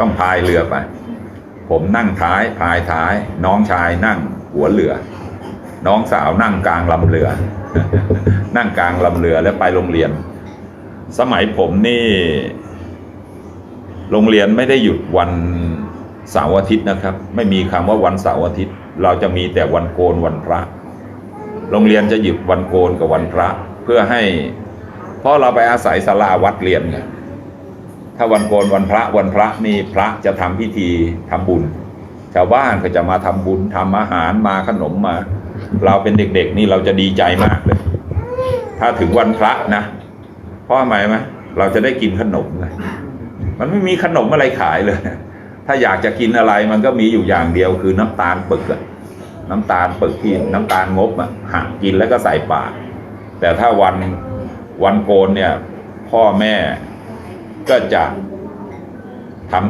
ต้องพายเรือไป ผมนั่งท้ายพายท้าย น้องชายนั่งหัวเรือ น้องสาวนั่งกลางลำเรือ นั่งกลางลำเรือแล้วไปโรงเรียน สมัยผมนี่ โรงเรียนไม่ได้หยุดวันเสาร์อาทิตย์นะครับ ไม่มีคำว่าวันเสาร์อาทิตย์ เราจะมีแต่วันโกนวันพระ โรงเรียนจะหยุดวันโกนกับวันพระ เพื่อให้เพราะเราไปอาศัยศาลาวัดเรียนไง ถ้าวันโกนวันพระวันพระนี่พระจะทำพิธีทำบุญ ชาวบ้านก็จะมาทำบุญทำอาหารมาขนมมา เราเป็นเด็กๆนี่เราจะดีใจมากเลย ถ้าถึงวันพระนะเพราะทำไมไหมเราจะได้กินขนมไงมันไม่มีขนมอะไรขายเลย ถ้าอยากจะกินอะไรมันก็มีอยู่อย่างเดียวคือน้ำตาลปึกอะน้ำตาลปึกที่น้ำตาลงบอะหักกินแล้วก็ใส่ปากแต่ถ้าวันวันโกนเนี่ย พ่อแม่ ก็จะทำ